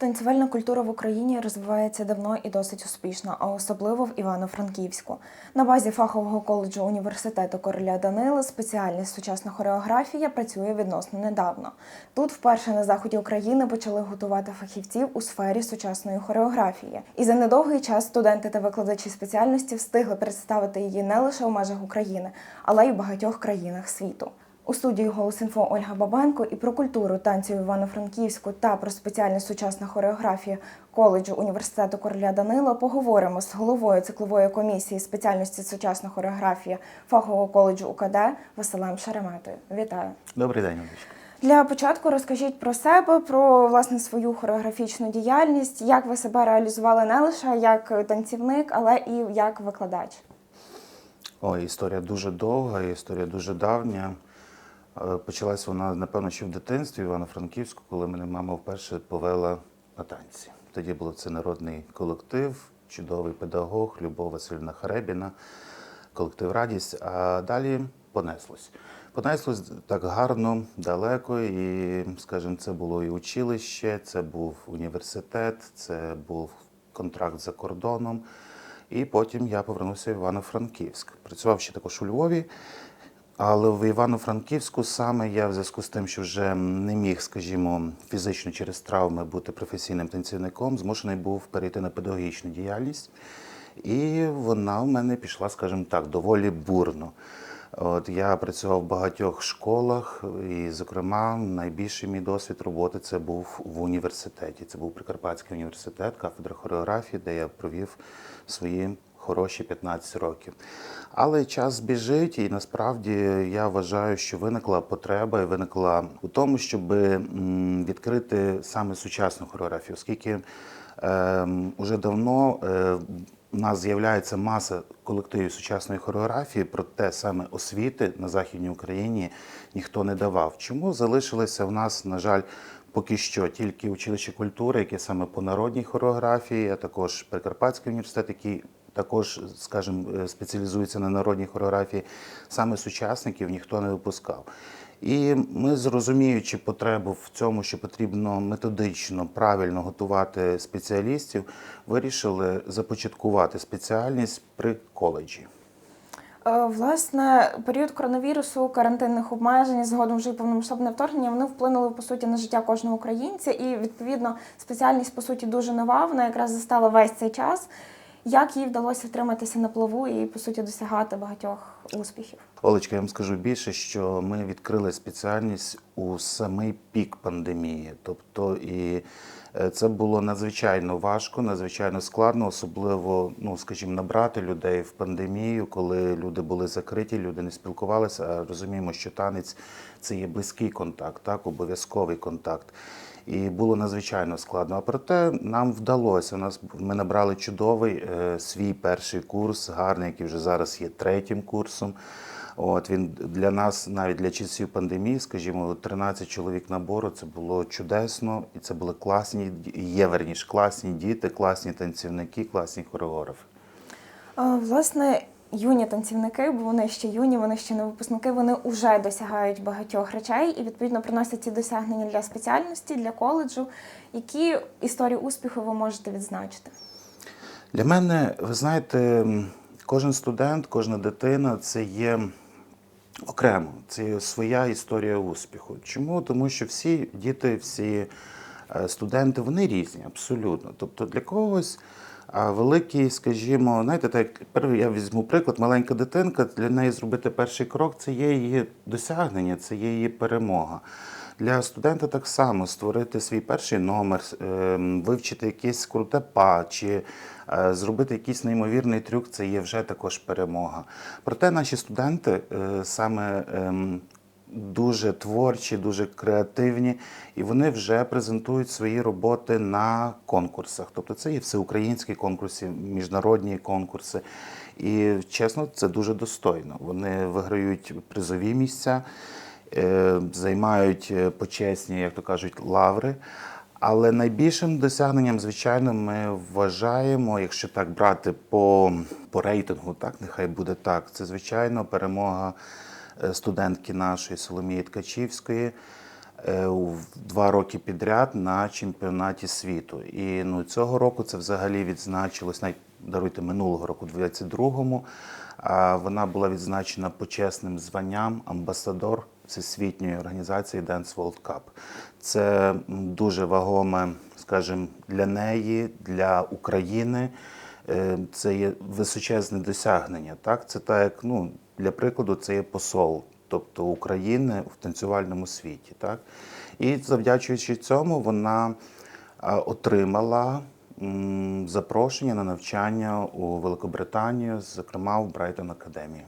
Танцювальна культура в Україні розвивається давно і досить успішно, а особливо в Івано-Франківську. На базі фахового коледжу університету короля Данила спеціальність сучасна хореографія працює відносно недавно. Тут вперше на заході України почали готувати фахівців у сфері сучасної хореографії. І за недовгий час студенти та викладачі спеціальності встигли представити її не лише у межах України, але й у багатьох країнах світу. У студії «Голосінфо» Ольга Бабенко і про культуру танцю в Івано-Франківську та про спеціальність сучасна хореографія коледжу університету короля Данила поговоримо з головою циклової комісії спеціальності сучасна хореографія фахового коледжу УКД Василем Шереметою. Вітаю! Добрий день, Олечка. Для початку розкажіть про себе, про власне свою хореографічну діяльність, як ви себе реалізували не лише як танцівник, але і як викладач. Ой, історія дуже довга, історія дуже давня. Е, Почалась вона, напевно, ще в дитинстві в Івано-Франківську, коли мене мама вперше повела на танці. Тоді був це народний колектив, чудовий педагог Любов Васильівна Харебіна, колектив Радість. А далі понеслось. Понеслось так гарно, далеко, і, скажімо, це було і училище, це був університет, це був контракт за кордоном. І потім я повернувся в Івано-Франківськ. Працював ще також у Львові. Але в Івано-Франківську саме я в зв'язку з тим, що вже не міг, скажімо, фізично через травми бути професійним танцівником, змушений був перейти на педагогічну діяльність. І вона в мене пішла, скажімо так, доволі бурно. От я працював в багатьох школах, і, зокрема, найбільший мій досвід роботи це був в університеті. Це був Прикарпатський університет, кафедра хореографії, де я провів свої хороші 15 років. Але час біжить, і насправді я вважаю, що виникла потреба і виникла у тому, щоб відкрити саме сучасну хореографію, оскільки е, уже давно е, у нас з'являється маса колективів сучасної хореографії, проте саме освіти на Західній Україні ніхто не давав. Чому залишилися в нас, на жаль, поки що тільки училище культури, яке саме по народній хореографії, а також Прикарпатський університет, який також, скажімо, е, спеціалізується на народній хореографії, саме сучасників ніхто не випускав. І ми, зрозуміючи потребу в цьому, що потрібно методично правильно готувати спеціалістів, вирішили започаткувати спеціальність при коледжі. Е, Власне, період коронавірусу, карантинних обмежень, згодом вже й повномасштабне вторгнення, вони вплинули по суті на життя кожного українця, і відповідно спеціальність по суті дуже нова. Вона якраз застала весь цей час. Як їй вдалося втриматися на плаву і по суті досягати багатьох успіхів? Олечка, я вам скажу більше, що ми відкрили спеціальність у самий пік пандемії. Тобто, і е, це було надзвичайно важко, надзвичайно складно, особливо, ну скажімо, набрати людей в пандемію, коли люди були закриті, люди не спілкувалися. А розуміємо, що танець це є близький контакт, так, обов'язковий контакт. І було надзвичайно складно. А проте нам вдалося. У нас ми набрали чудовий е, свій перший курс, гарний, який вже зараз є третім курсом. От він для нас, навіть для часів пандемії, скажімо, 13 чоловік набору. Це було чудесно, і це були класні, є верніше, класні діти, класні танцівники, класні хореографи. Власне, юні танцівники, бо вони ще юні, вони ще не випускники, вони вже досягають багатьох речей і відповідно приносять ці досягнення для спеціальності, для коледжу. Які історії успіху ви можете відзначити? Для мене, ви знаєте, кожен студент, кожна дитина це є окремо, це своя історія успіху. Чому? Тому що всі діти, всі е, студенти, вони різні, абсолютно. Тобто для когось а великий, скажімо, знаєте, так я візьму приклад, маленька дитинка, для неї зробити перший крок це є її досягнення, це є її перемога. Для студента так само створити свій перший номер, ем, вивчити якесь круте па чи е, зробити якийсь неймовірний трюк це є вже також перемога. Проте наші студенти е, саме ем, дуже творчі, дуже креативні, і вони вже презентують свої роботи на конкурсах. Тобто це є всеукраїнські конкурси, міжнародні конкурси. І чесно, це дуже достойно. Вони виграють призові місця, е, займають е, почесні, як то кажуть, лаври. Але найбільшим досягненням, звичайно, ми вважаємо, якщо так брати по, по рейтингу, так нехай буде так. Це звичайно перемога студентки нашої Соломії Ткачівської. е, два роки підряд на чемпіонаті світу. І ну, цього року це взагалі відзначилось, навіть даруйте минулого року, 22-му. а Вона була відзначена почесним званням амбасадор Всесвітньої організації Dance World Cup. Це дуже вагоме, скажімо, для неї, для України. Е, Це є височезне досягнення. Так? Це так, ну, для прикладу, це є посол, тобто України в танцювальному світі. Так? І завдячуючи цьому, вона отримала запрошення на навчання у Великобританію, зокрема в Брайтон Академії.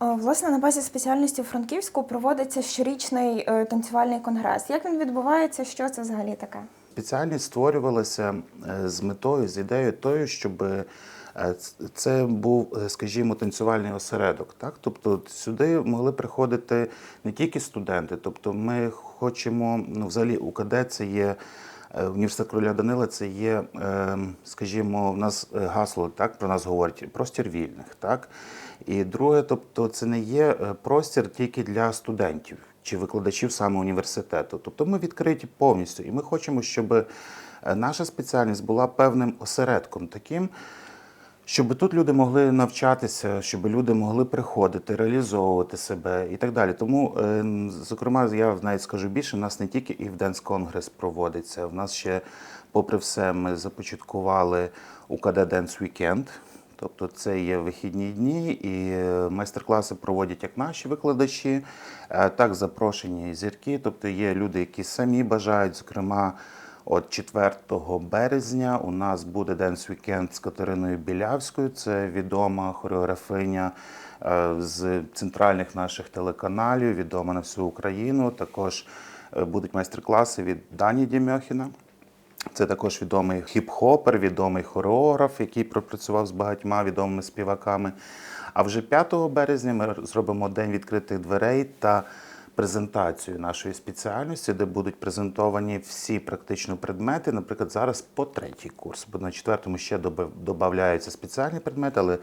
Власне, на базі спеціальності Франківську проводиться щорічний е, танцювальний конгрес. Як він відбувається? Що це взагалі таке? Спеціальність створювалася е, з метою, з ідеєю тою, щоб е, це був, е, скажімо, танцювальний осередок. Так? Тобто сюди могли приходити не тільки студенти, тобто ми хочемо, ну, взагалі УКД це є. Університет короля Данила це є, скажімо, в нас гасло так про нас говорить простір вільних. Так? І друге, тобто, це не є простір тільки для студентів чи викладачів саме університету. Тобто ми відкриті повністю, і ми хочемо, щоб е, наша спеціальність була певним осередком таким. Щоб тут люди могли навчатися, щоб люди могли приходити, реалізовувати себе і так далі. Тому, е, зокрема, я навіть скажу більше, у нас не тільки Івденс Конгрес проводиться. У нас ще, попри все, ми започаткували УКД Dance Weekend. Тобто це є вихідні дні, і е, майстер-класи проводять як наші викладачі, е, так запрошені зірки. Тобто є люди, які самі бажають, зокрема. От 4 березня у нас буде Dance Weekend з Катериною Білявською. Це відома хореографиня е, з центральних наших телеканалів, відома на всю Україну. Також будуть майстер-класи від Дані Дімьохіна. Це також відомий хіп-хопер, відомий хореограф, який пропрацював з багатьма відомими співаками. А вже 5 березня ми зробимо день відкритих дверей та презентацію нашої спеціальності, де будуть презентовані всі практично предмети. Наприклад, зараз по третій курс, бо на четвертому ще додаються спеціальні предмети, але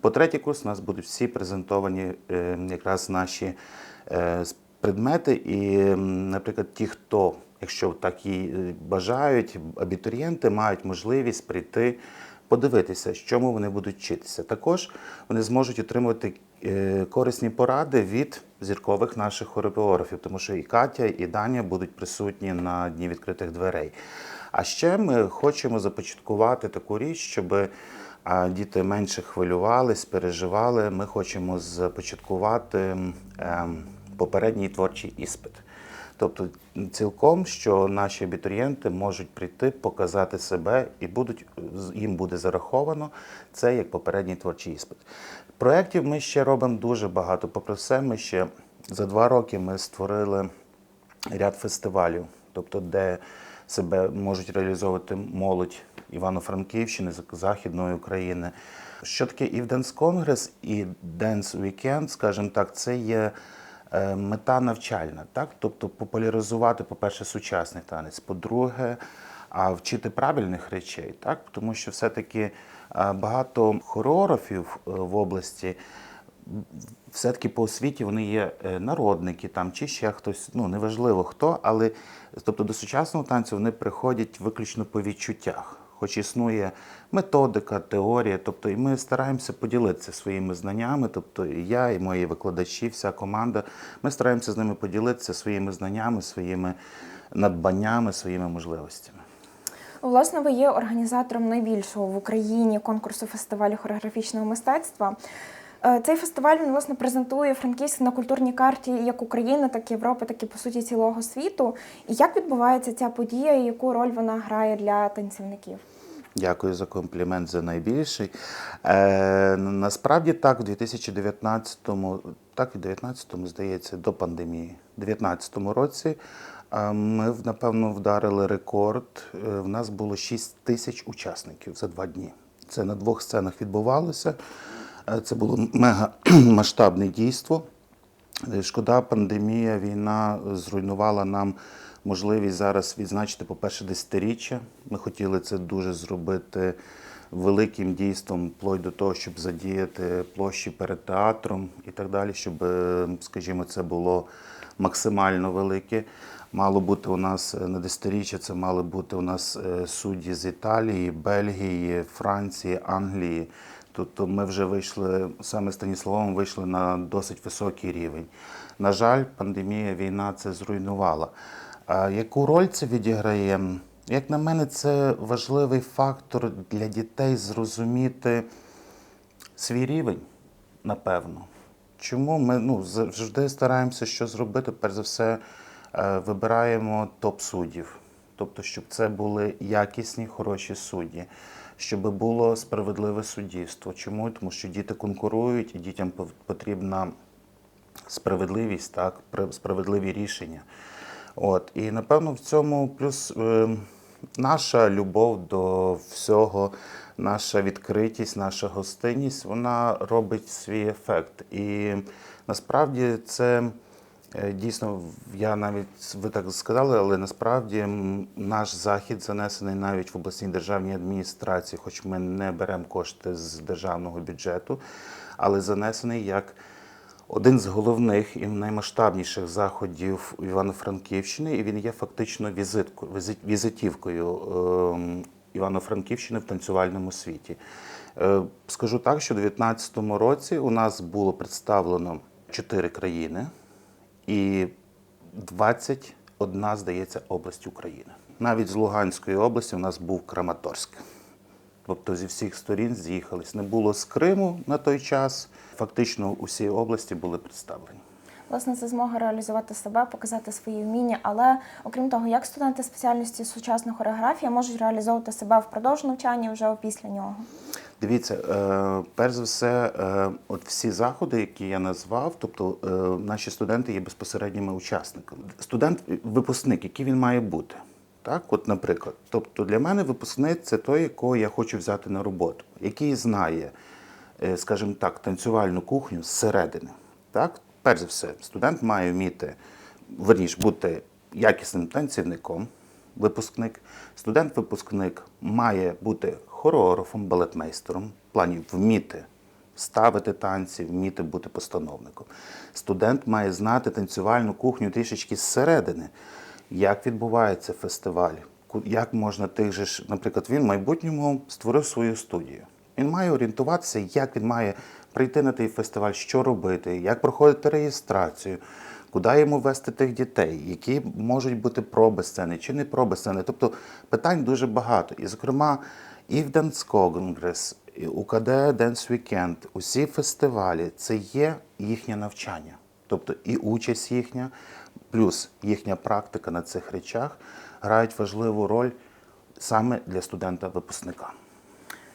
по третій курс у нас будуть всі презентовані е, якраз наші е, предмети. І, наприклад, ті, хто, якщо так і е, бажають, абітурієнти мають можливість прийти. Подивитися, чому вони будуть вчитися. Також вони зможуть отримувати е, корисні поради від зіркових наших хореографів, тому що і Катя, і Даня будуть присутні на дні відкритих дверей. А ще ми хочемо започаткувати таку річ, щоб діти менше хвилювались, переживали. Ми хочемо започаткувати ем, попередній творчий іспит. Тобто цілком, що наші абітурієнти можуть прийти, показати себе і будуть, їм буде зараховано це як попередній творчий іспит. Проєктів ми ще робимо дуже багато. Попри все, ми ще за два роки ми створили ряд фестивалів, тобто де себе можуть реалізовувати молодь Івано-Франківщини, Зак- Західної України. Що таке і в Dance Конгрес, і Dance Weekend, скажімо так, це є мета навчальна, так? Тобто популяризувати, по-перше, сучасний танець, по-друге, а вчити правильних речей, так? Тому що все-таки е, багато хореографів е, в області все-таки по освіті вони є е, народники там чи ще хтось, ну неважливо хто, але тобто до сучасного танцю вони приходять виключно по відчуттях. Хоч існує методика, теорія, тобто і ми стараємося поділитися своїми знаннями, тобто і я, і мої викладачі, вся команда, ми стараємося з ними поділитися своїми знаннями, своїми надбаннями, своїми можливостями. Власне, ви є організатором найбільшого в Україні конкурсу фестивалю хореографічного мистецтва. Е, Цей фестиваль він власне презентує Франківськ на культурній карті як України, так і Європи, так і по суті цілого світу. І як відбувається ця подія, і яку роль вона грає для танцівників? Дякую за комплімент за найбільший. Е, насправді так, в 2019-му, так, в 19-му, здається, до пандемії, в 19-му році е, ми, напевно, вдарили рекорд. Е, В нас було 6 тисяч учасників за два дні. Це на двох сценах відбувалося. Е, Це було мега масштабне дійство. Шкода, пандемія, війна зруйнувала нам можливість зараз відзначити, по-перше, десятиріччя. Ми хотіли це дуже зробити великим дійством, вплоть до того, щоб задіяти площі перед театром і так далі, щоб, е, скажімо, це було максимально велике. Мало бути у нас е, на десятиріччя, це мали бути у нас е, судді з Італії, Бельгії, Франції, Англії. Тобто ми вже вийшли саме Станіславом, вийшли на досить високий рівень. На жаль, пандемія, війна це зруйнувала. Яку роль це відіграє? Як на мене, це важливий фактор для дітей зрозуміти свій рівень, напевно. Чому ми ну, завжди стараємося що зробити? Перш за все, е, вибираємо топ-суддів. Тобто, щоб це були якісні, хороші судді, щоб було справедливе суддівство. Чому? Тому що діти конкурують і дітям потрібна справедливість, так, справедливі рішення. От. І напевно в цьому плюс е, наша любов до всього, наша відкритість, наша гостинність, вона робить свій ефект. І насправді це е, дійсно, я навіть ви так сказали, але насправді наш захід занесений навіть в обласній державній адміністрації, хоч ми не беремо кошти з державного бюджету, але занесений як один з головних і наймасштабніших заходів Івано-Франківщини, і він є фактично візиткою, візи- візитівкою ем, Івано-Франківщини в танцювальному світі. Е, Скажу так, що у 2019 році у нас було представлено чотири країни і 21, здається, область України. Навіть з Луганської області у нас був Краматорськ. Тобто зі всіх сторін з'їхались. Не було з Криму на той час. Фактично усі області були представлені. Власне, це змога реалізувати себе, показати свої вміння. Але окрім того, як студенти спеціальності сучасна хореографія можуть реалізовувати себе впродовж навчання вже після нього. Дивіться, е, перш за все, е, от всі заходи, які я назвав, тобто е, наші студенти є безпосередніми учасниками. Студент, випускник, який він має бути. Так, от, наприклад, тобто для мене випускник це той, якого я хочу взяти на роботу, який знає, е, скажімо так, танцювальну кухню зсередини. Так, перш за все, студент має вміти, верніше, бути якісним танцівником, випускник. Студент-випускник має бути хореографом, балетмейстером, в плані вміти ставити танці, вміти бути постановником. Студент має знати танцювальну кухню трішечки зсередини, як відбувається фестиваль, як можна тих же ж, наприклад, він в майбутньому створив свою студію. Він має орієнтуватися, як він має прийти на той фестиваль, що робити, як проходити реєстрацію, куди йому вести тих дітей, які можуть бути проби сцени чи не проби сцени. Тобто питань дуже багато. І, зокрема, і в Dance Congress, і УКД Dance Weekend, усі фестивалі це є їхнє навчання. Тобто і участь їхня, плюс їхня практика на цих речах грають важливу роль саме для студента-випускника.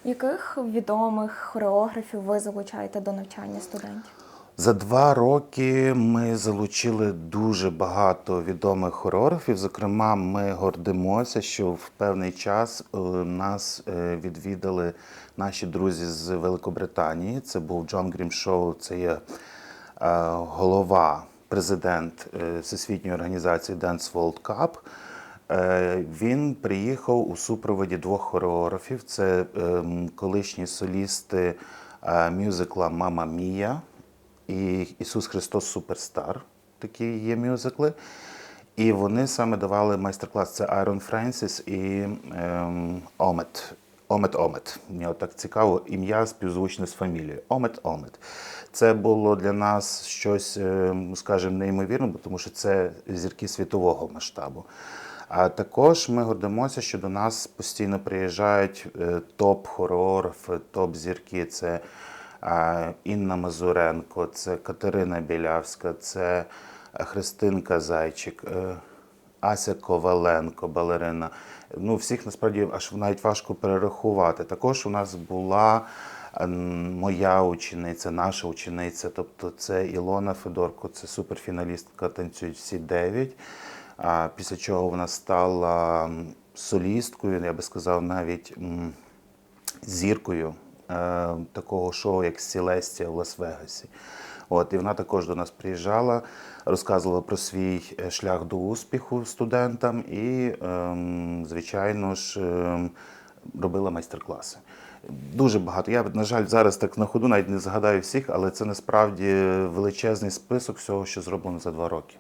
Яких відомих хореографів ви залучаєте до навчання студентів? За два роки ми залучили дуже багато відомих хореографів. Зокрема, ми гордимося, що в певний час е, нас е, відвідали наші друзі з Великобританії. Це був Джон Грімшоу, це є е, голова, президент е, Всесвітньої організації Dance World Cup. Е, Він приїхав у супроводі двох хореографів. Це ем, колишні солісти е, мюзикла Мама Мія і Ісус Христос Суперстар. Такі є мюзикли. І вони саме давали майстер-клас. Це Айрон Френсіс і ем, Омет. Омет Омет. Мені так цікаво, ім'я співзвучне з фамілією. Омет Омет. Це було для нас щось, ем, скажімо, неймовірне, тому що це зірки світового масштабу. А також ми гордимося, що до нас постійно приїжджають е, топ-хореографи, топ-зірки. Це Інна Мазуренко, це Катерина Білявська, це Христинка Зайчик, е, Ася Коваленко, балерина. Ну, всіх насправді аж навіть важко перерахувати. Також у нас була ем, моя учениця, наша учениця, тобто це Ілона Федорко, це суперфіналістка танцюють всі дев'ять. Після чого вона стала солісткою, я би сказав, навіть зіркою е, такого шоу, як Сілестія в Лас-Вегасі. От, і вона також до нас приїжджала, розказувала про свій е, шлях до успіху студентам і, ем, звичайно ж, ем, робила майстер-класи. Дуже багато. Я, на жаль, зараз так на ходу навіть не згадаю всіх, але це насправді величезний список всього, що зроблено за два роки.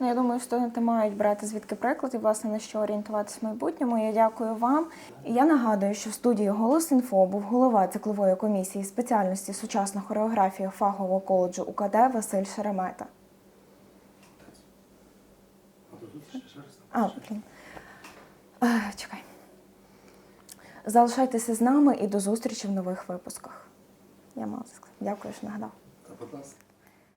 Ну, я думаю, студенти мають брати звідки приклад і власне на що орієнтуватися в майбутньому. Я дякую вам. Я нагадую, що в студії Голос інфо був голова циклової комісії спеціальності сучасна хореографія фахового коледжу УКД Василь Шеремета. А, блін. Е, Чекай. Залишайтеся з нами і до зустрічі в нових випусках. Я мала сказати. Дякую, що нагадав.